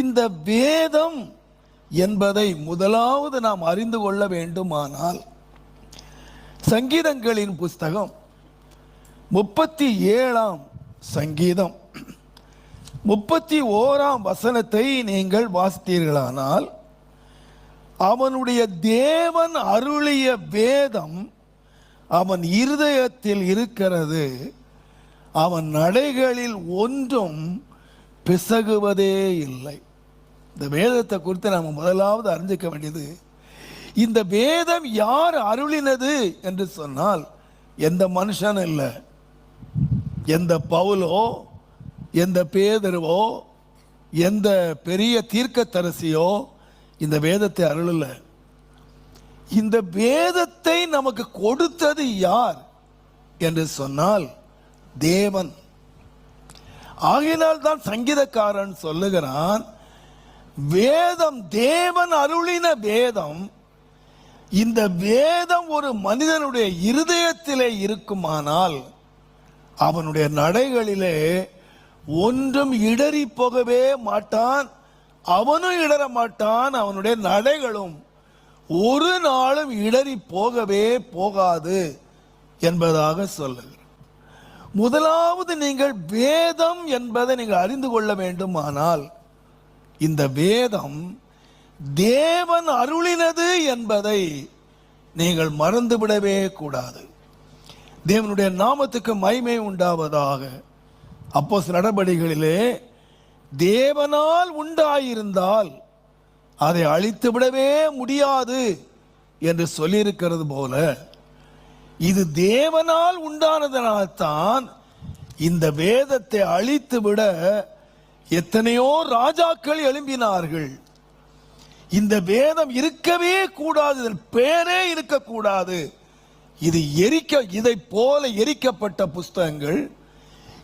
இந்த வேதம் என்பதை முதலாவது நாம் அறிந்து கொள்ள வேண்டுமானால் சங்கீதங்களின் புஸ்தகம் முப்பத்தி ஏழாம் சங்கீதம். முப்பத்தி ஓராம் வசனத்தை நீங்கள் வாசித்தீர்களானால் அவனுடைய தேவன் அருளிய வேதம் அவன் இருதயத்தில் இருக்கிறது. அவன் நடைகளில் ஒன்றும் பிசகுவதே இல்லை. இந்த வேதத்தை குறித்து நாம் முதலாவது அறிஞ்சிக்க வேண்டியது இந்த வேதம் யார் அருளினது என்று சொன்னால் எந்த மனுஷன் இல்லை. எந்த பவுலோ எந்த பேதருவோ எந்த பெரிய தீர்க்கத்தரசியோ இந்த வேதத்தை அருளல. இந்த வேதத்தை நமக்கு கொடுத்தது யார் என்று சொன்னால் தேவன். ஆகினால் தான் சங்கீதக்காரன் சொல்லுகிறான் வேதம் தேவன் அருளின வேதம் இந்த வேதம் ஒரு மனிதனுடைய இருதயத்திலே இருக்குமானால் அவனுடைய நடைகளிலே ஒன்றும் இடறி போகவே மாட்டான் அவனும் இடற மாட்டான் அவனுடைய நடைகளும் ஒரு நாளும் இடறி போகவே போகாது என்பதாக சொல்லுகிறார் முதலாவது நீங்கள் வேதம் என்பதை நீங்கள் அறிந்து கொள்ள வேண்டுமானால் இந்த வேதம் தேவன் அருளினது என்பதை நீங்கள் மறந்துவிடவே கூடாது. தேவனுடைய நாமத்துக்கு மைமை உண்டாவதாக அப்போ நடபடிகளிலே தேவனால் உண்டாயிருந்தால் அதை அழித்து விடவே முடியாது என்று சொல்லியிருக்கிறது போல இது தேவனால் உண்டானதனால்தான் இந்த வேதத்தை அழித்து விட எத்தனையோ ராஜாக்கள் எழும்பினார்கள். இந்த வேதம் இருக்கவே கூடாது இதன் பேரே இருக்கக்கூடாது. இது எரிக்க இதை போல எரிக்கப்பட்ட புஸ்தகங்கள்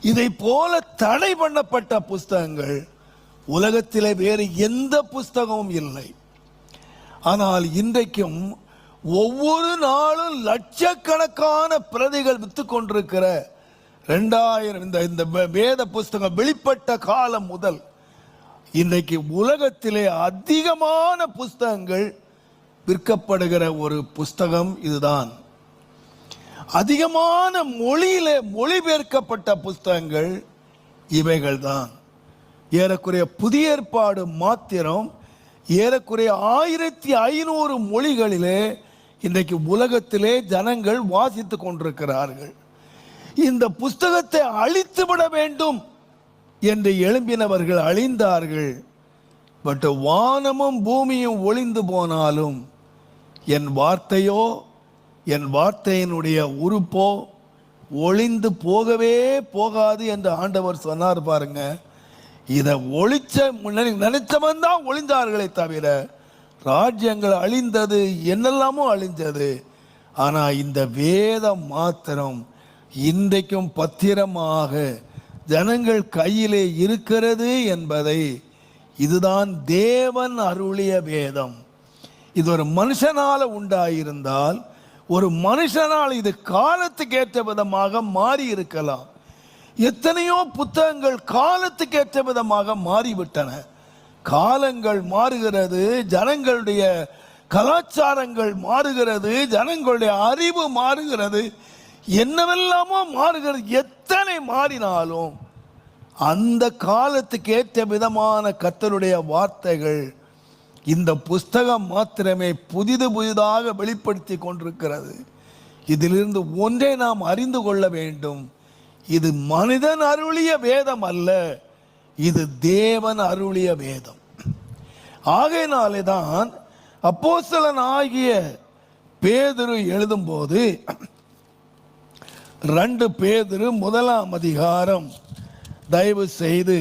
இதை போல தடை பண்ணப்பட்ட புஸ்தகங்கள். உலகத்திலே வேறு எந்த புஸ்தகமும் இல்லை. ஆனால் இன்றைக்கும் ஒவ்வொரு நாளும் லட்சக்கணக்கான பிரதிகள் வித்து கொண்டிருக்கிற ரெண்டாயிரம் இந்த இந்த வேத புஸ்தகம் வெளிப்பட்ட காலம் முதல் இன்றைக்கு உலகத்திலே அதிகமான புஸ்தகங்கள் விற்கப்படுகிற ஒரு புஸ்தகம் இதுதான். அதிகமான மொழியிலே மொழிபெயர்க்கப்பட்ட புஸ்தகங்கள் இவைகள் தான் ஏறக்குறைய புதிய ஏற்பாடு மாத்திரம் ஏறக்குறைய ஆயிரத்தி ஐநூறு மொழிகளிலே இன்றைக்கு உலகத்திலே ஜனங்கள் வாசித்து கொண்டிருக்கிறார்கள். இந்த புஸ்தகத்தை அழித்து விட வேண்டும் என்று எழும்பினவர்கள் அழிந்தார்கள். பட் வானமும் பூமியும் ஒளிந்து போனாலும் என் வார்த்தையோ என் வார்த்தையினுடைய உறுப்போ ஒளிந்து போகவே போகாது என்று ஆண்டவர் சொன்னார் பாருங்க. இதை ஒழிச்ச நினைச்சவன் தான் ஒளிந்தார்களே தவிர ராஜ்யங்கள் அழிந்தது என்னெல்லாமோ அழிஞ்சது. ஆனால் இந்த வேதம் மாத்திரம் இன்றைக்கும் பத்திரமாக ஜனங்கள் கையிலே இருக்கிறது என்பதை இதுதான் தேவன் அருளிய வேதம். இது ஒரு மனுஷனால் உண்டாயிருந்தால் ஒரு மனுஷனால் இது காலத்துக்கு ஏற்ற விதமாக மாறி இருக்கலாம். எத்தனையோ புத்தகங்கள் காலத்துக்கு ஏற்ற விதமாக மாறிவிட்டன. காலங்கள் மாறுகிறது ஜனங்களுடைய கலாச்சாரங்கள் மாறுகிறது ஜனங்களுடைய அறிவு மாறுகிறது. என்னவெல்லாமோ மாறுகிறது. எத்தனை மாறினாலும் அந்த காலத்துக்கு ஏற்ற விதமான கத்தருடைய வார்த்தைகள் இந்த புஸ்தகம் மாத்திரமே புதிது புதிதாக வெளிப்படுத்தி கொண்டிருக்கிறது. இதிலிருந்து ஒன்றை நாம் அறிந்து கொள்ள வேண்டும். இது மனிதன் அருளிய வேதம் அல்ல இது தேவன் அருளிய வேதம். ஆகையினாலே தான் அப்போசலன் ஆகிய பேதுரு எழுதும்போது ரெண்டு பேதுரு முதலாம் அதிகாரம். தயவு செய்து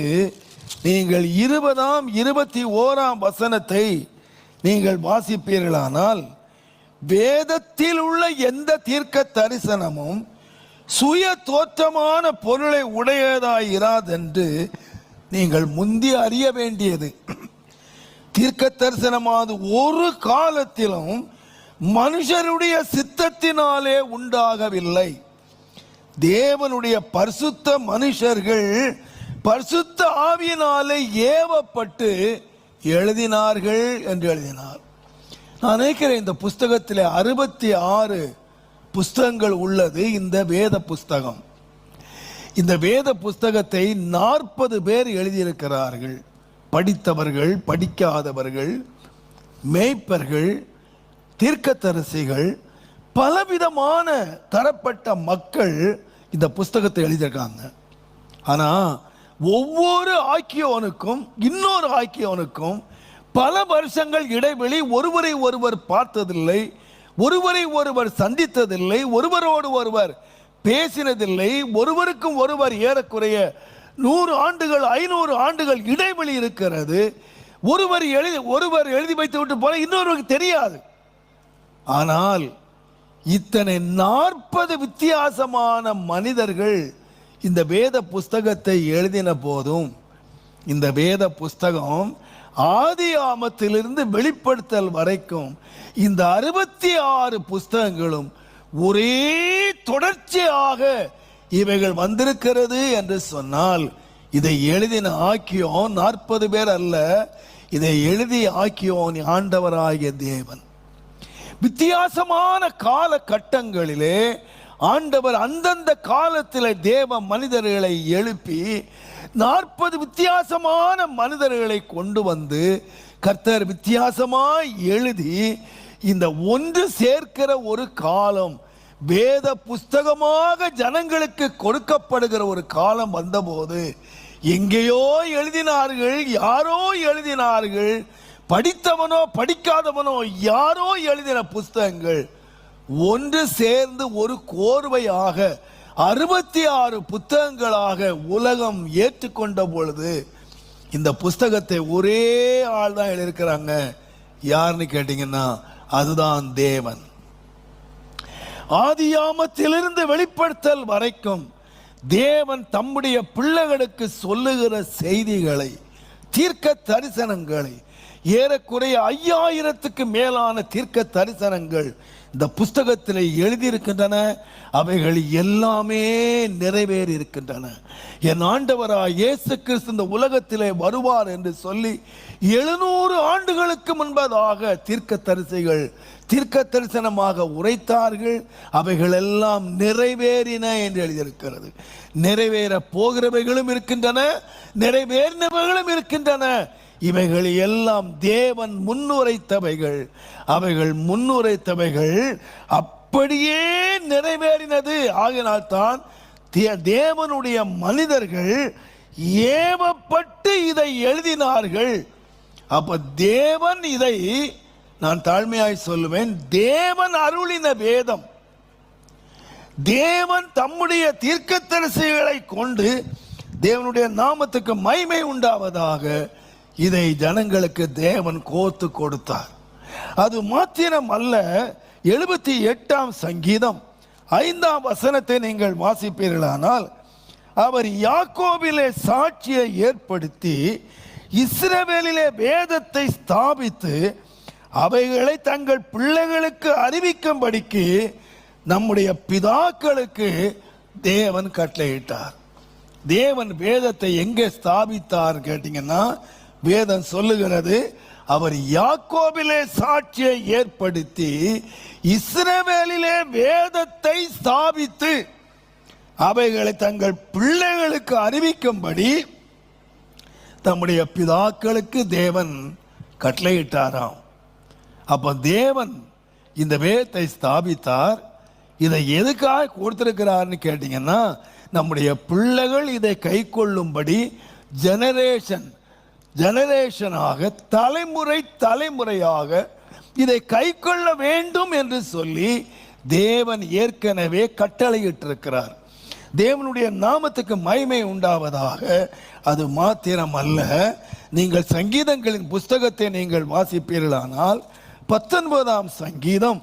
நீங்கள் இருபதாம் இருபத்தி ஓராம் வசனத்தை நீங்கள் வாசிப்பீர்களானால் வேதத்தில் உள்ள எந்த தீர்க்க தரிசனமும் சுய தோற்றமான பொருளை உடையதாயிராதென்று நீங்கள் முந்தி அறிய வேண்டியது. தீர்க்க தரிசனமாவது ஒரு காலத்திலும் மனுஷருடைய சித்தத்தினாலே உண்டாகவில்லை. தேவனுடைய பரிசுத்த மனுஷர்கள் பரிசுத்த ஆவியினாலே ஏவப்பட்டு எழுதினார்கள் என்று எழுதினார். நான் நினைக்கிறேன் இந்த புஸ்தகத்தில் அறுபத்தி ஆறு புஸ்தகங்கள் உள்ளது இந்த வேத புஸ்தகம். இந்த வேத புஸ்தகத்தை நாற்பது பேர் எழுதியிருக்கிறார்கள். படித்தவர்கள் படிக்காதவர்கள் மேய்ப்பர்கள் தீர்க்கத்தரசிகள் பலவிதமான தரப்பட்ட மக்கள் இந்த புஸ்தகத்தை எழுதியிருக்காங்க. ஆனால் ஒவ்வொரு ஆக்கியவனுக்கும் இன்னொரு ஆக்கியவனுக்கும் பல வருஷங்கள் இடைவெளி ஒருவரை ஒருவர் பார்த்ததில்லை ஒருவரை ஒருவர் சந்தித்ததில்லை ஒருவரோடு ஒருவர் பேசினதில்லை ஒருவருக்கும் ஒருவர் ஏறக்குறைய நூறு ஆண்டுகள் ஐநூறு ஆண்டுகள் இடைவெளி இருக்கிறது. ஒருவர் எழுதி ஒருவர் எழுதி வைத்து விட்டு போல இன்னொருவருக்கு தெரியாது. ஆனால் இத்தனை நாற்பது வித்தியாசமான மனிதர்கள் இந்த வேத புஸ்தகத்தை எழுதின போதும் இந்த வேத புஸ்தகம் ஆதி ஆமத்திலிருந்து வெளிப்படுத்தல் வரைக்கும் இந்த அறுபத்தி ஆறு புஸ்தகங்களும் ஒரே தொடர்ச்சியாக இவைகள் வந்திருக்கிறது என்று சொன்னால் இதை எழுதின ஆக்கியோன் நாற்பது பேர் அல்ல இதை எழுதி ஆக்கியோன் ஆண்டவராகிய தேவன். வித்தியாசமான காலகட்டங்களிலே ஆண்டவர் அந்தந்த காலத்தில் தேவ மனிதர்களை எழுப்பி நாற்பது வித்தியாசமான மனிதர்களை கொண்டு வந்து கர்த்தர் வித்தியாசமாக எழுதி இந்த ஒன்று சேர்க்கிற ஒரு காலம் வேத புஸ்தகமாக ஜனங்களுக்கு கொடுக்கப்படுகிற ஒரு காலம் வந்தபோது எங்கேயோ எழுதினார்கள் யாரோ எழுதினார்கள் படித்தவனோ படிக்காதவனோ யாரோ எழுதின புஸ்தகங்கள் ஒன்று சேர்ந்து ஒரு கோர்வையாக அறுபத்தி ஆறு புத்தகங்களாக உலகம் ஏற்றுக்கொண்ட பொழுது இந்த புஸ்தகத்தை ஒரே ஆள் தான் எழுதியிருக்கிறாங்க. யாருன்னு கேட்டீங்கன்னா அதுதான் தேவன். ஆதியாமத்திலிருந்து வெளிப்படுத்தல் வரைக்கும் தேவன் தம்முடைய பிள்ளைகளுக்கு சொல்லுகிற செய்திகளை தீர்க்க தரிசனங்களை ஏறக்குறைய ஐயாயிரத்துக்கு மேலான தீர்க்க தரிசனங்கள் இந்த புஸ்தகத்தில் எழுதியிருக்கின்றன. அவைகள் எல்லாமே நிறைவேறி இருக்கின்றன என் ஆண்டவராக இயேசு கிறிஸ்து இந்த உலகத்திலே வருவார் என்று சொல்லி எழுநூறு ஆண்டுகளுக்கு முன்பதாக தீர்க்க தரிசிகள் தீர்க்க தரிசனமாக உரைத்தார்கள். அவைகள் எல்லாம் நிறைவேறின என்று எழுதியிருக்கிறது. நிறைவேற போகிறவைகளும் இருக்கின்றன நிறைவேறினவைகளும் இருக்கின்றன. இவைகள் எல்லாம் தேவன் முன்னுரைத்தவைகள். அவைகள் முன்னுரைத்தவைகள் அப்படியே நிறைவேறினது. ஆகினால் தான் தே- தேவனுடைய மனிதர்கள் ஏவப்பட்டு இதை எழுதினார்கள். அப்ப தேவன் இதை நான் தாழ்மையாய் சொல்லுவேன் தேவன் அருளின வேதம். தேவன் தம்முடைய தீர்க்கதரிசிகளை கொண்டு தேவனுடைய நாமத்துக்கு மைமை உண்டாவதாக இதை ஜனங்களுக்கு தேவன் கோத்து கொடுத்தார். அது மாத்திரம் அல்ல எழுபத்தி எட்டாம் சங்கீதம் ஐந்தாம் வசனத்தை நீங்கள் வாசிப்பீர்களானால் அவர் யாக்கோபிலே சாட்சியை ஏற்படுத்தி இஸ்ரவேலிலே வேதத்தை ஸ்தாபித்து அவைகளை தங்கள் பிள்ளைகளுக்கு அறிவிக்கும்படிக்கு நம்முடைய பிதாக்களுக்கு தேவன் கட்டளையிட்டார். தேவன் வேதத்தை எங்கே ஸ்தாபித்தார் கேட்டீங்கன்னா வேதம் சொல்லுகிறது அவர் யாக்கோபிலே சாட்சியை ஏற்படுத்தி இஸ்ரவேலிலே வேதத்தை ஸ்தாபித்து அவைகளை தங்கள் பிள்ளைகளுக்கு அறிவிக்கும்படி தம்முடைய பிதாக்களுக்கு தேவன் கட்டளையிட்டாராம். அப்ப தேவன் இந்த வேதத்தை ஸ்தாபித்தார். இதை எதுக்காக கொடுத்திருக்கிறார்னு கேட்டீங்கன்னா நம்முடைய பிள்ளைகள் இதை கை கொள்ளும்படி ஜெனரேஷன் ஜெனரேஷனாக தலைமுறை தலைமுறையாக இதை கை கொள்ள வேண்டும் என்று சொல்லி தேவன் ஏற்கனவே கட்டளையிட்டிருக்கிறார். தேவனுடைய நாமத்துக்கு மய்மை உண்டாவதாக அது மாத்திரம் அல்ல நீங்கள் சங்கீதங்களின் புஸ்தகத்தை நீங்கள் வாசிப்பீர்களானால் பத்தொன்பதாம் சங்கீதம்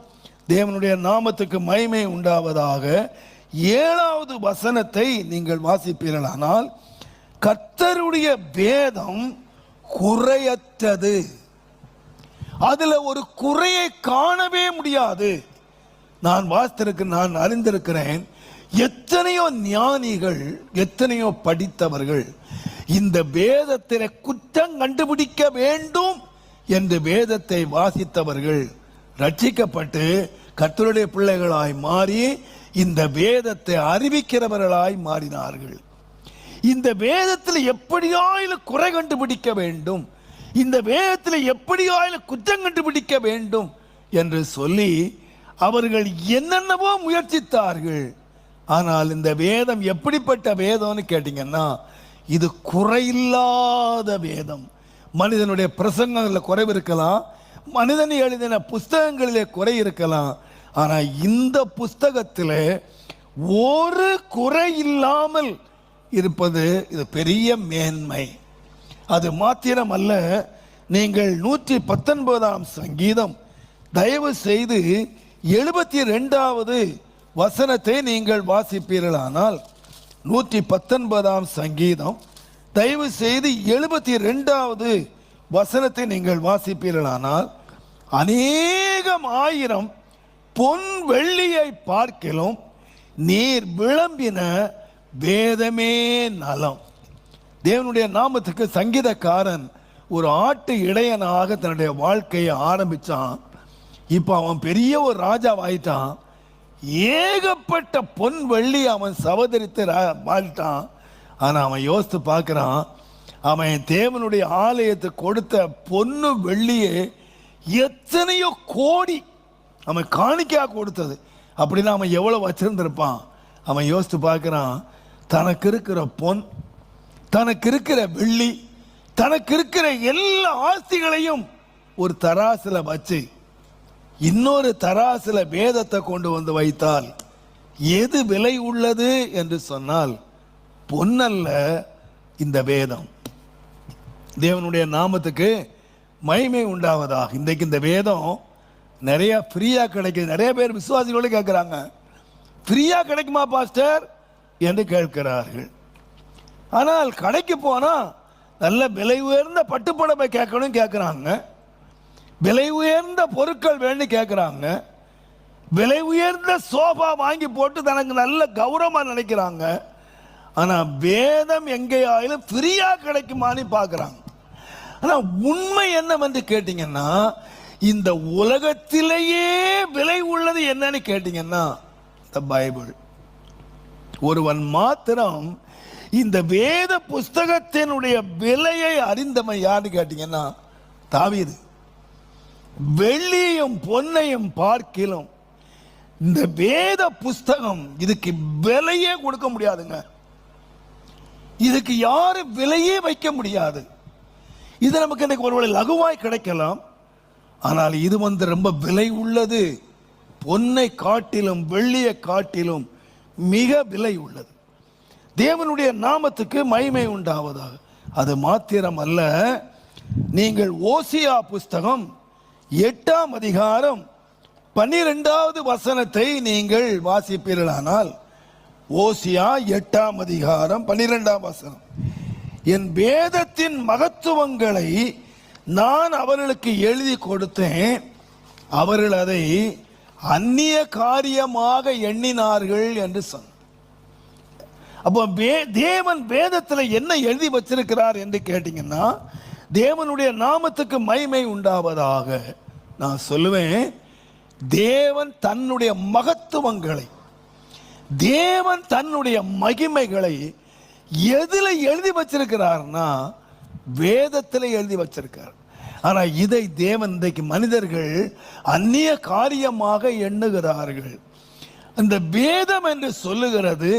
தேவனுடைய நாமத்துக்கு மய்மை உண்டாவதாக ஏழாவது வசனத்தை நீங்கள் வாசிப்பீர்களானால் கர்த்தருடைய வேதம் குறையற்றது. அதில் ஒரு குறையை காணவே முடியாது. நான் வாசித்திருக்க நான் அறிந்திருக்கிறேன் எத்தனையோ ஞானிகள் எத்தனையோ படித்தவர்கள் இந்த வேதத்தில் குற்றம் கண்டுபிடிக்க வேண்டும் என்று வேதத்தை வாசித்தவர்கள் ரட்சிக்கப்பட்டு கத்தருடைய பிள்ளைகளாய் மாறி இந்த வேதத்தை அறிவிக்கிறவர்களாய் மாறினார்கள். இந்த வேதத்தில் எப்படியாயிலும் குறை கண்டுபிடிக்க வேண்டும்? இந்த வேதத்தில் எப்படியாயிலும் குற்றம் கண்டுபிடிக்க வேண்டும்? என்று சொல்லி அவர்கள் என்னென்னவோ முயற்சித்தார்கள். ஆனால் இந்த வேதம் எப்படிப்பட்ட வேதம்னு கேட்டீங்கன்னா இது குறையில்லாத வேதம். மனிதனுடைய பிரசங்கங்களில் குறைவு இருக்கலாம் மனிதன் எழுதின புஸ்தகங்களிலே குறை இருக்கலாம். ஆனால் இந்த புஸ்தகத்தில் ஒரு குறை இல்லாமல் இருப்பது இது பெரிய மேன்மை. அது மாத்திரம் அல்ல நீங்கள் நூற்றி பத்தொன்பதாம் சங்கீதம் தயவு செய்து எழுபத்தி ரெண்டாவது வசனத்தை நீங்கள் வாசிப்பீர்களானால் நூற்றி பத்தொன்பதாம் சங்கீதம் தயவு செய்து எழுபத்தி ரெண்டாவது வசனத்தை நீங்கள் வாசிப்பீர்களானால் அநேகம் ஆயிரம் பொன் வெள்ளியை பார்க்கிலும் நீர் விளம்பின வேதமே நலம். தேவனுடைய நாமத்துக்கு சங்கீதக்காரன் ஒரு ஆட்டு இடையனாக தன்னுடைய வாழ்க்கையை ஆரம்பித்தான் இப்போ அவன் பெரிய ஒரு ராஜாவாயிட்டான். ஏகப்பட்ட பொன் வெள்ளி அவன் சவதரித்து ரா- வாழ்ட்டான் ஆனால் அவன் யோசித்து பார்க்குறான் அவன் தேவனுடைய ஆலயத்தை கொடுத்த பொண்ணு வெள்ளியே எத்தனையோ கோடி அவன் காணிக்கையாக கொடுத்தது. அப்படின்னா அவன் எவ்வளோ வச்சுருந்துருப்பான். அவன் யோசித்து பார்க்குறான் தனக்கு இருக்கிற பொன் தனக்கு இருக்கிற வெள்ளி தனக்கு இருக்கிற எல்லா ஆஸ்திகளையும் ஒரு தராசில் வச்சு இன்னொரு தராசில் வேதத்தை கொண்டு வந்து வைத்தால் எது விலை உள்ளது என்று சொன்னால் பொன்னல்ல இந்த வேதம். தேவனுடைய நாமத்துக்கு மகிமை உண்டாவதாக. இன்றைக்கு இந்த வேதம் நிறைய ஃப்ரீயாக கிடைக்குது. நிறைய பேர் விசுவாசிகளோடு கேட்குறாங்க. ஃப்ரீயாக கிடைக்குமா பாஸ்டர்? என்று கேட்கிறார்கள். ஆனால் கடைக்கு போனால் நல்ல விலை உயர்ந்த பட்டுப்புடவை கேட்கணும் கேட்குறாங்க. விலை உயர்ந்த பொருட்கள் வேண்டி கேட்குறாங்க. விலை உயர்ந்த சோஃபா வாங்கி போட்டு தனக்கு நல்ல கௌரவமாக நினைக்கிறாங்க. ஆனால் வேதம் எங்கேயாயிலும் ஃப்ரீயாக கிடைக்குமான்னு பார்க்குறாங்க. ஆனால் உண்மை என்னவென்று கேட்டிங்கன்னா இந்த உலகத்திலேயே விலை உள்ளது என்னன்னு கேட்டிங்கன்னா இந்த பைபிள். ஒருவன் மாத்திரம் இந்த வேத புஸ்தகத்தினுடைய விலையை அறிந்தவன் யாருன்னு கேட்டீங்கன்னா தாவீது. வெள்ளியும் பொன்னையும் பார்க்கிலும் இந்த வேத புஸ்தகம் இதுக்கு விலையே கொடுக்க முடியாதுங்க. இதுக்கு யாரும் விலையே வைக்க முடியாது. இது நமக்கு இன்னைக்கு ஒருவேளை லகுவாய் கிடைக்கலாம். ஆனால் இது வந்து ரொம்ப விலை உள்ளது. பொன்னை காட்டிலும் வெள்ளியை காட்டிலும் மிக விலை உள்ளது. தேவனுடைய நாமத்துக்கு மகிமை உண்டாவதாக. அது மாத்திரம் அல்ல நீங்கள் ஓசியா புஸ்தகம் எட்டாம் அதிகாரம் பன்னிரெண்டாவது வசனத்தை நீங்கள் வாசிப்பீர்களானால் ஓசியா எட்டாம் அதிகாரம் பன்னிரெண்டாம் வசனம். என் வேதத்தின் மகத்துவங்களை நான் அவர்களுக்கு எழுதி கொடுத்தேன் அவர்கள் அதை அந்நிய காரியமாக எண்ணினார்கள் என்று சொன்ன அப்போ வே- தேவன் வேதத்தில் என்ன எழுதி வச்சிருக்கிறார் என்று கேட்டீங்கன்னா தேவனுடைய நாமத்துக்கு மகிமை உண்டாவதாக நான் சொல்லுவேன். தேவன் தன்னுடைய மகத்துவங்களை தேவன் தன்னுடைய மகிமைகளை எதில் எழுதி வச்சிருக்கிறார்னா வேதத்தில் எழுதி வச்சிருக்கார். ஆனால் இதை தேவன் இன்றைக்கு மனிதர்கள் அந்நிய காரியமாக எண்ணுகிறார்கள். இந்த வேதம் என்று சொல்லுகிறது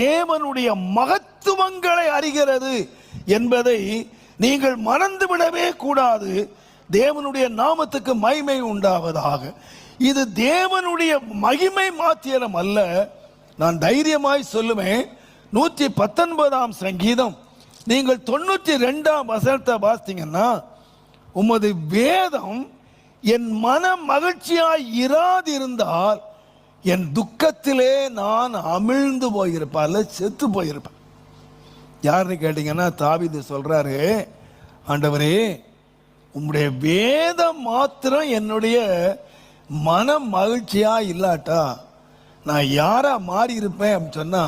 தேவனுடைய மகத்துவங்களை அறிகிறது என்பதை நீங்கள் மறந்துவிடவே கூடாது. தேவனுடைய நாமத்துக்கு மகிமை உண்டாவதாக. இது தேவனுடைய மகிமை மாத்திரம் அல்ல. நான் தைரியமாய் சொல்லுவேன். நூற்றி பத்தொன்பதாம் சங்கீதம். நீங்கள் தொண்ணூற்றி ரெண்டாம் வசனத்தை வாசித்தீங்கன்னா உமது வேதம் என் மன மகிழ்ச்சியாய் இராதிருந்தால் என் துக்கத்திலே நான் அமிழ்ந்து போயிருப்பேன் அல்ல செத்து போயிருப்பேன். யாருன்னு கேட்டீங்கன்னா தாவிது சொல்றாரு ஆண்டவரே உம்முடைய வேதம் மாத்திரம் என்னுடைய மன மகிழ்ச்சியா இல்லாட்டா நான் யாரா மாறி இருப்பேன் அப்படின்னு சொன்னா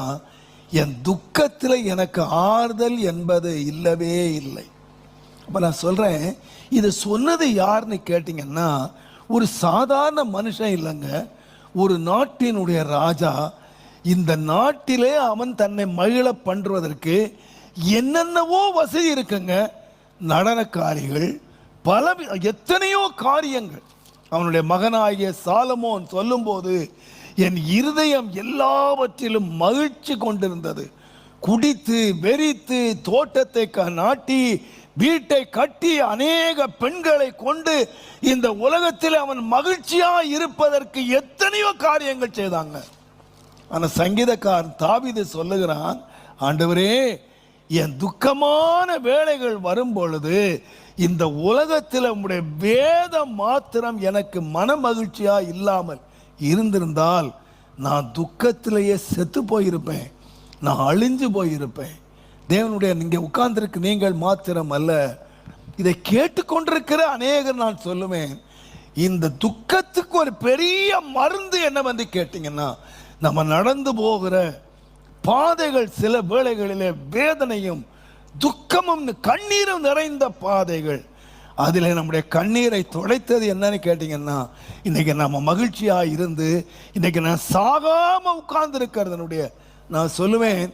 என் துக்கத்தில் எனக்கு ஆறுதல் என்பது இல்லவே இல்லை. அப்போ நான் சொல்கிறேன் இது சொன்னது யாருன்னு கேட்டிங்கன்னா ஒரு சாதாரண மனுஷன் இல்லைங்க. ஒரு நாட்டினுடைய ராஜா இந்த நாட்டிலே அவன் தன்னை மகிழ பண்ணுவதற்கு என்னென்னவோ வசதி இருக்குங்க. நடனக்காரிகள் பல எத்தனையோ காரியங்கள். அவனுடைய மகனாகிய சாலமோன் சொல்லும்போது என் இருதயம் எல்லாவற்றிலும் மகிழ்ச்சி கொண்டிருந்தது. குடித்து வெறித்து தோட்டத்தை க- நாட்டி வீட்டை கட்டி அநேக பெண்களை கொண்டு இந்த உலகத்தில் அவன் மகிழ்ச்சியா இருப்பதற்கு எத்தனையோ காரியங்கள் செய்தாங்க. ஆனா சங்கீதக்காரன் தாவீது சொல்லுகிறான் ஆண்டவரே என் துக்கமான வேலைகள் வரும் பொழுது இந்த உலகத்தில் உங்களுடைய வேதம் மாத்திரம் எனக்கு மன மகிழ்ச்சியா இல்லாமல் இருந்திருந்தால் நான் துக்கத்திலேயே செத்து போயிருப்பேன். நான் அழிஞ்சு போயிருப்பேன். தேவனுடைய இங்கே உட்கார்ந்திருக்கு நீங்கள் மாத்திரம் அல்ல. இதை கேட்டுக்கொண்டிருக்கிற அநேகர் நான் சொல்லுவேன் இந்த துக்கத்துக்கு ஒரு பெரிய மருந்து என்ன வந்து கேட்டிங்கன்னா நம்ம நடந்து போகிற பாதைகள் சில வேளைகளிலே வேதனையும் துக்கமும் கண்ணீரும் நிறைந்த பாதைகள். அதில் நம்முடைய கண்ணீரை துடைத்தது என்னன்னு கேட்டிங்கன்னா இன்றைக்கி நம்ம மகிழ்ச்சியாக இருந்து இன்றைக்கி நான் சாகாமல் உட்கார்ந்துருக்கிறதுனுடைய நான் சொல்லுவேன்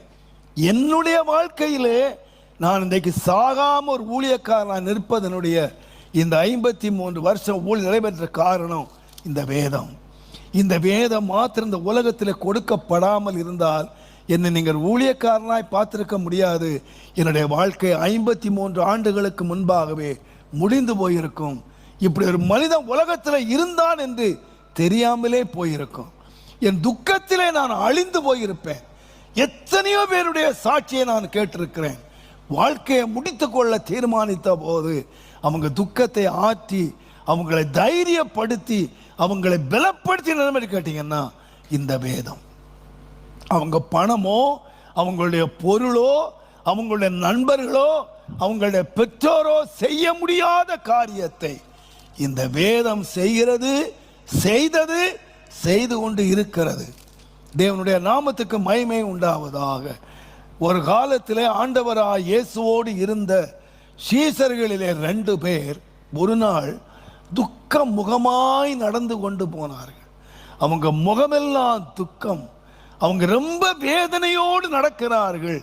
என்னுடைய வாழ்க்கையிலே நான் இன்றைக்கு சாகாம ஒரு ஊழியக்காரனாக நிற்பதனுடைய இந்த ஐம்பத்தி மூன்று வருஷம் ஊழிய நடைபெற்ற காரணம் இந்த வேதம். இந்த வேதம் மாத்திரம் இந்த உலகத்தில் கொடுக்கப்படாமல் இருந்தால் என்னை நீங்கள் ஊழியக்காரனாய் பார்த்துருக்க முடியாது. என்னுடைய வாழ்க்கை ஐம்பத்தி மூன்று ஆண்டுகளுக்கு முன்பாகவே முடிந்து போயிருக்கும். இப்படி ஒரு மனிதன் உலகத்தில் இருந்தான் என்று தெரியாமலே போயிருக்கும். என் துக்கத்திலே நான் அழிந்து போயிருப்பேன். எத்தனையோ பேருடைய சாட்சியை நான் கேட்டிருக்கிறேன். வாழ்க்கையை முடித்து கொள்ள தீர்மானித்த போது அவங்க துக்கத்தை ஆற்றி அவங்களை தைரியப்படுத்தி அவங்களை பலப்படுத்தி நிலைமை கேட்டீங்கன்னா இந்த வேதம். அவங்க பணமோ அவங்களுடைய பொருளோ அவங்களுடைய நண்பர்களோ அவங்களுடைய பெற்றோரோ செய்ய முடியாத காரியத்தை இந்த வேதம் செய்கிறது செய்தது செய்து கொண்டு இருக்கிறது. தேவனுடைய நாமத்துக்கு மயமே உண்டாவதாக. ஒரு காலத்திலே ஆண்டவராக இயேசுவோடு இருந்த சீசர்களிலே ரெண்டு பேர் ஒரு நாள் துக்க முகமாய் நடந்து கொண்டு போனார்கள். அவங்க முகமெல்லாம் துக்கம். அவங்க ரொம்ப வேதனையோடு நடக்கிறார்கள்.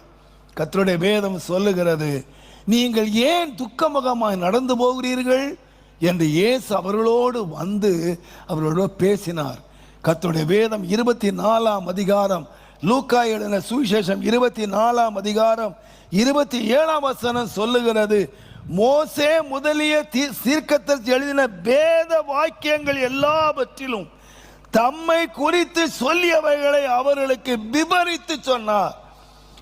கத்தருடைய வேதம் சொல்லுகிறது நீங்கள் ஏன் துக்க முகமாய் நடந்து போகிறீர்கள்? என்று இயேசு அவர்களோடு வந்து அவர்களோடு பேசினார். கர்த்தருடைய வேதம் இருபத்தி நாலாம் அதிகாரம் லூக்கா எழுதின சுவிசேஷம் இருபத்தி நாலாம் அதிகாரம் இருபத்தி ஏழாம் வசனம் சொல்லுகிறது மோசே முதலிய தீ- சீர்க்கத்திற்கு எழுதின வேத வாக்கியங்கள் எல்லாவற்றிலும் தம்மை குறித்து சொல்லியவைகளை அவர்களுக்கு விவரித்து சொன்னார்.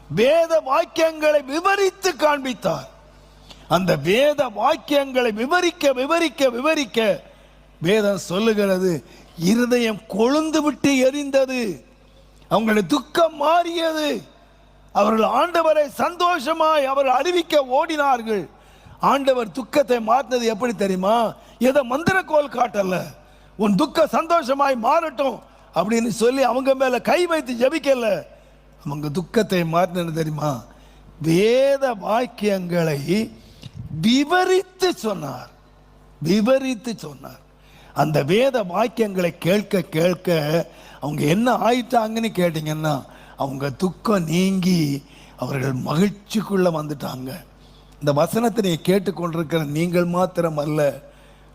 வேத வாக்கியங்களை விவரித்து காண்பித்தார். அந்த வேத வாக்கியங்களை விவரிக்க விவரிக்க விவரிக்க வேதம் சொல்லுகிறது இருதயம் கொழுந்து விட்டு எரிந்தது. அவங்களுடைய துக்கம் மாறியது. அவர்கள் ஆண்டவரை சந்தோஷமாய் அவர்கள் அறிவிக்க ஓடினார்கள். ஆண்டவர் துக்கத்தை மாற்றினது எப்படி தெரியுமா? ஏதோ மந்திரக்கோல் காட்டல. உன் துக்கம் சந்தோஷமாய் மாறட்டும் அப்படின்னு சொல்லி அவங்க மேல கை வைத்து ஜபிக்கல. அவங்க துக்கத்தை மாற்றினது தெரியுமா? வேத வாக்கியங்களை விவரித்து சொன்னார். விவரித்து சொன்னார். அந்த வேத வாக்கியங்களை கேட்க கேட்க அவங்க என்ன ஆயிட்டாங்கன்னு கேட்டிங்கன்னா அவங்க துக்கம் நீங்கி அவர்கள் மகிழ்ச்சிக்குள்ளே வந்துட்டாங்க. இந்த வசனத்தை நீ கேட்டுக்கொண்டிருக்கிற நீங்கள் மாத்திரம் அல்ல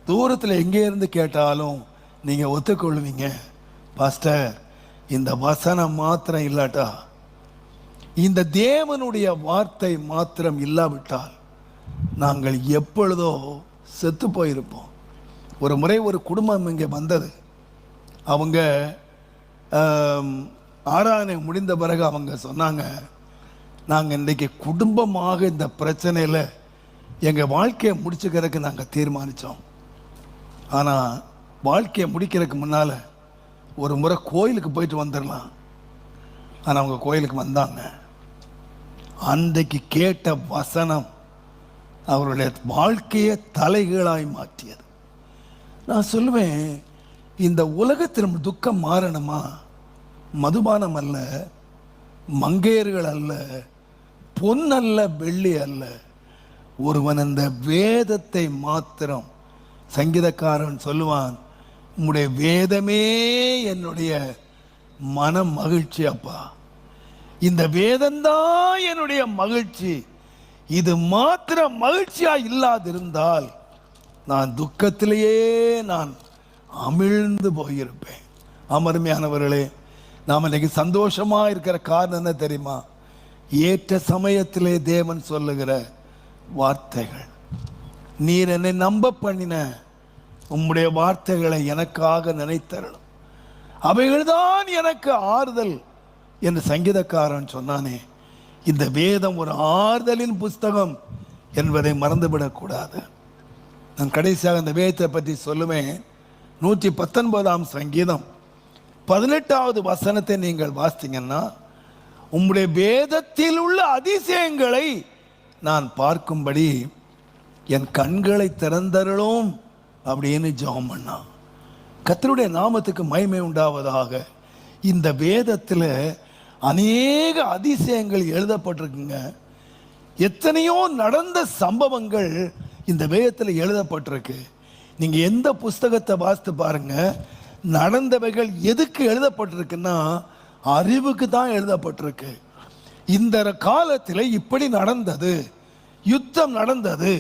தூரத்தில் எங்கே இருந்து கேட்டாலும் நீங்கள் ஒத்துக்கொள்வீங்க. பாஸ்டர் இந்த வசனம் மாத்திரம் இல்லாட்டா இந்த தேவனுடைய வார்த்தை மாத்திரம் இல்லாவிட்டால் நாங்கள் எப்பொழுதோ செத்து போயிருப்போம். ஒரு முறை ஒரு குடும்பம் இங்கே வந்தது. அவங்க ஆராதனை முடிந்த பிறகு அவங்க சொன்னாங்க நாங்கள் இன்றைக்கி குடும்பமாக இந்த பிரச்சனையில் எங்கள் வாழ்க்கையை முடிச்சுக்கிறதுக்கு நாங்கள் தீர்மானித்தோம் ஆனால் வாழ்க்கையை முடிக்கிறதுக்கு முன்னால் ஒரு முறை கோயிலுக்கு போயிட்டு வந்துடலாம். ஆனால் அவங்க கோயிலுக்கு வந்தாங்க. அன்றைக்கு கேட்ட வசனம் அவருடைய வாழ்க்கையை தலைகீழாய் மாற்றியது. நான் சொல்லுவேன் இந்த உலகத்தில் துக்கம் மாறணுமா மதுபானம் அல்ல மங்கையர்கள் அல்ல பொன் அல்ல வெள்ளி அல்ல. ஒருவன் அந்த வேதத்தை மாத்திரம் சங்கீதக்காரன் சொல்லுவான் உங்களுடைய வேதமே என்னுடைய மன மகிழ்ச்சி அப்பா. இந்த வேதம்தான் என்னுடைய மகிழ்ச்சி. இது மாத்திரம் மகிழ்ச்சியா இல்லாதிருந்தால் நான் துக்கத்திலேயே நான் அமிழ்ந்து போயிருப்பேன். அமருமையானவர்களே நாம் இன்னைக்கு சந்தோஷமாக இருக்கிற காரணம் என்ன தெரியுமா? ஏற்ற சமயத்திலே தேவன் சொல்லுகிற வார்த்தைகள். நீர் என்னை நம்ப பண்ணின உம்முடைய வார்த்தைகளை எனக்காக நினைத்தரணும். அவைகள்தான் எனக்கு ஆறுதல் என்று சங்கீதக்காரன் சொன்னானே இந்த வேதம் ஒரு ஆறுதலின் புஸ்தகம் என்பதை மறந்துவிடக்கூடாது. நான் கடைசியாக இந்த வேதத்தை பற்றி சொல்லுவேன் நூற்றி பத்தொன்பதாம் சங்கீதம். பதினெட்டாவது வசனத்தை நீங்கள் வாசித்தீங்கன்னா உம்முடைய வேதத்தில் உள்ள அதிசயங்களை நான் பார்க்கும்படி என் கண்களை திறந்தருளும் அப்படின்னு ஜெபம் பண்ணா. கத்தருடைய நாமத்துக்கு மகிமை உண்டாவதாக. இந்த வேதத்தில் அநேக அதிசயங்கள் எழுதப்பட்டிருக்குங்க. எத்தனையோ நடந்த சம்பவங்கள் இந்த வேதத்தில் எழுதப்பட்டிருக்கு. நீங்கள் எந்த புஸ்தகத்தை வாசித்து பாருங்கள் நடந்தவைகள் எதுக்கு எழுதப்பட்டிருக்குன்னா அறிவுக்கு தான் எழுதப்பட்டிருக்கு. இந்த காலத்தில் இப்படி நடந்தது யுத்தம் நடந்தது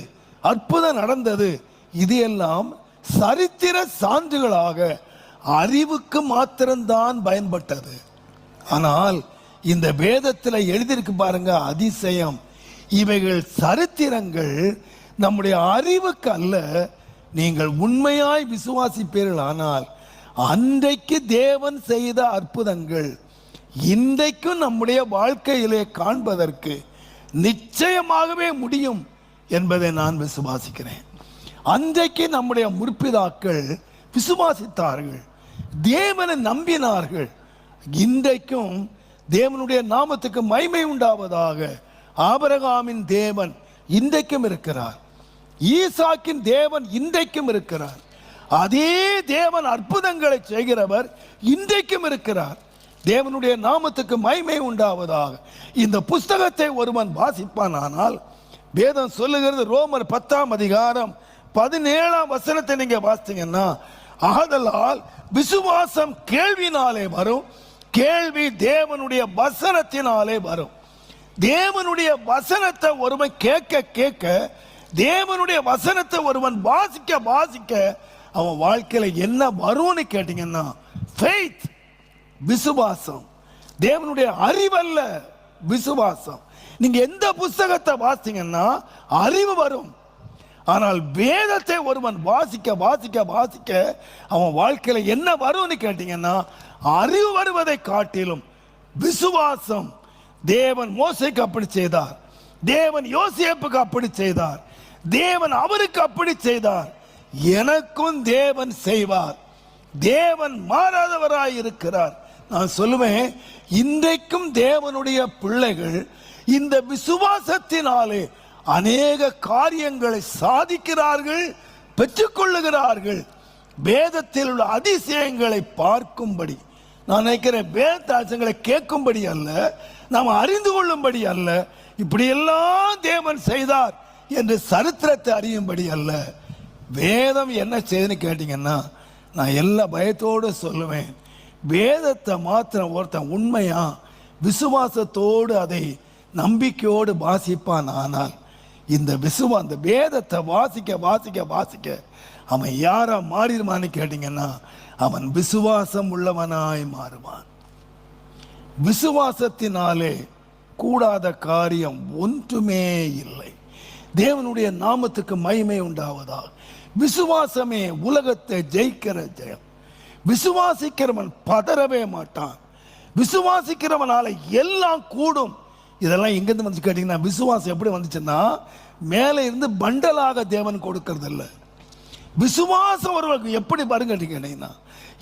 அற்புதம் நடந்தது இது எல்லாம் சரித்திர சான்றுகளாக அறிவுக்கு மாத்திரம்தான் பயன்பட்டது. ஆனால் இந்த வேதத்தில் எழுதியிருக்கு பாருங்க அதிசயம். இவைகள் சரித்திரங்கள் நம்முடைய அறிவுக்கு அல்ல நீங்கள் உண்மையாய் விசுவாசிப்பீர்கள் ஆனால் அன்றைக்கு தேவன் செய்த அற்புதங்கள் இன்றைக்கும் நம்முடைய வாழ்க்கையிலே காண்பதற்கு நிச்சயமாகவே முடியும் என்பதை நான் விசுவாசிக்கிறேன். அன்றைக்கு நம்முடைய முற்பிதாக்கள் விசுவாசித்தார்கள் தேவனை நம்பினார்கள். இன்றைக்கும் தேவனுடைய நாமத்துக்கு மைமை உண்டாவதாக ஆபரகாமின் தேவன் இன்றைக்கும் இருக்கிறார். ஈசாக்கின் தேவன் இன்றைக்கும் இருக்கிறார். அதே தேவன் அற்புதங்களை செய்கிறவர் இன்றைக்கும் இருக்கிறார். தேவனுடைய நாமத்துக்கு மைமை உண்டாவதாக. இந்த புஸ்தகத்தை ஒருவன் வாசிப்பான் ஆனால் வேதம் சொல்லுகிறது ரோமர் பத்தாம் அதிகாரம் பதினேழாம் வசனத்தை நீங்க வாசித்தீங்கன்னா ஆதலால் விசுவாசம் கேள்வினாலே வரும் கேள்வி தேவனுடைய வசனத்தினாலே வரும். தேவனுடைய வசனத்தை ஒருவன் கேட்க கேட்க தேவனுடைய வசனத்தை ஒருவன் வாசிக்க வாசிக்க அவன் வாழ்க்கையில் என்ன வரும்னு கேட்டீங்கன்னா faith விசுவாசம். தேவனுடைய அறிவல்ல விசுவாசம். நீங்க எந்த புஸ்தகத்தை வாசிங்கன்னா அறிவு வரும். ஆனால் வேதத்தை ஒருவன் வாசிக்க வாசிக்க வாசிக்க அவன் வாழ்க்கையில் என்ன வரும்னு கேட்டீங்கன்னா அறிவு வருவதை காட்டிலும் விசுவாசம். தேவன் மோசைக்கு அப்படி செய்தார். தேவன் யோசேப்புக்கு அப்படி செய்தார். தேவன் அவருக்கு அப்படி செய்தார். எனக்கும் தேவன் செய்வார். தேவன் மாறாதவராய் இருக்கிறார். நான் சொல்லுவேன் இன்றைக்கும் தேவனுடைய பிள்ளைகள் இந்த விசுவாசத்தினாலே அநேக காரியங்களை சாதிக்கிறார்கள் பெற்றுக்கொள்ளுகிறார்கள். வேதத்தில் உள்ள அதிசயங்களை பார்க்கும்படி நான் நினைக்கிறேன் வேதாசங்களை கேட்கும்படி அல்ல நாம் அறிந்து கொள்ளும்படி அல்ல. இப்படியெல்லாம் தேவன் செய்தார் என்று சரித்திரத்தை அறியும்படி அல்ல. வேதம் என்ன செய்யுதுன்னு கேட்டிங்கன்னா நான் எல்லா பயத்தோடு சொல்லுவேன். வேதத்தை மாத்திரம் ஒருத்தன் உண்மையா விசுவாசத்தோடு அதை நம்பிக்கையோடு வாசிப்பான் ஆனால் இந்த விசுவா அந்த வேதத்தை வாசிக்க வாசிக்க வாசிக்க அவன் யாராக மாறிடுமான்னு கேட்டிங்கன்னா அவன் விசுவாசம் உள்ளவனாய் மாறுவான். விசுவாசத்தினாலே கூடாத காரியம் ஒன்றுமே இல்லை. தேவனுடைய நாமத்துக்கு மகிமை உண்டாவதால் விசுவாசமே உலகத்தை ஜெயிக்கிற ஜெயம். விசுவாசிக்கிறவன் பதறவே மாட்டான். விசுவாசிக்கிறவனால எல்லாம் கூடும். இதெல்லாம் எங்கேருந்து வந்து கேட்டிங்கன்னா விசுவாசம் எப்படி வந்துச்சுன்னா மேலே இருந்து பண்டலாக தேவன் கொடுக்கறது இல்லை விசுவாசம் ஒருவருக்கு எப்படி பாருங்க கேட்டீங்கன்னா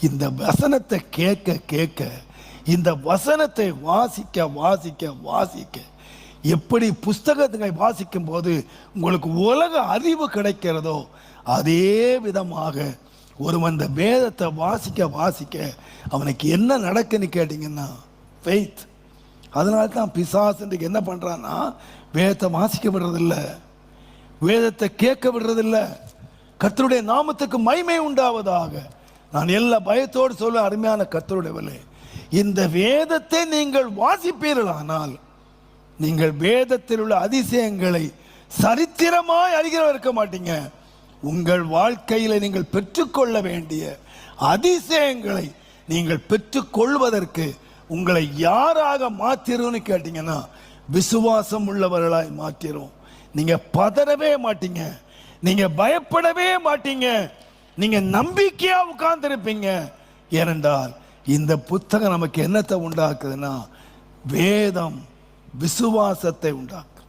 இந்த வசனத்தை கேட்க கேட்க இந்த வசனத்தை வாசிக்க வாசிக்க வாசிக்க எப்படி புஸ்தகத்தை வாசிக்கும் போது உங்களுக்கு உலக அறிவு கிடைக்கிறதோ அதே விதமாக ஒருவன் இந்த வேதத்தை வாசிக்க வாசிக்க அவனுக்கு என்ன நடக்குன்னு கேட்டிங்கன்னா ஃபெய்த் அதனால தான் பிசாசு என்ன பண்ணுறான்னா வேதத்தை வாசிக்க விடுறதில்ல. வேதத்தை கேட்க விடுறதில்ல. கர்த்தருடைய நாமத்துக்கு மைமை உண்டாவதாக. நான் எல்லா பயத்தோடு சொல்ல அருமையான கர்த்தருடைய விலை இந்த வேதத்தை நீங்கள் வாசிப்பீர்களானால் நீங்கள் வேதத்தில் உள்ள அதிசயங்களை சரித்திரமாய் அறிகிறவர் இருக்க மாட்டீங்க. உங்கள் வாழ்க்கையில் நீங்கள் பெற்றுக்கொள்ள வேண்டிய அதிசயங்களை நீங்கள் பெற்றுக்கொள்வதற்கு உங்களை யாராக மாற்றிருன்னு கேட்டீங்கன்னா விசுவாசம் உள்ளவர்களாய் மாற்றிரும் நீங்க பதறவே மாட்டீங்க. நீங்க பயப்படவே மாட்டீங்க. நீங்க நம்பிக்கையா உட்கார்ந்திருப்பீங்க. ஏனென்றால் இந்த புத்தகம் நமக்கு என்னத்தை உண்டாக்குதுன்னா வேதம் விசுவாசத்தை உண்டாக்கு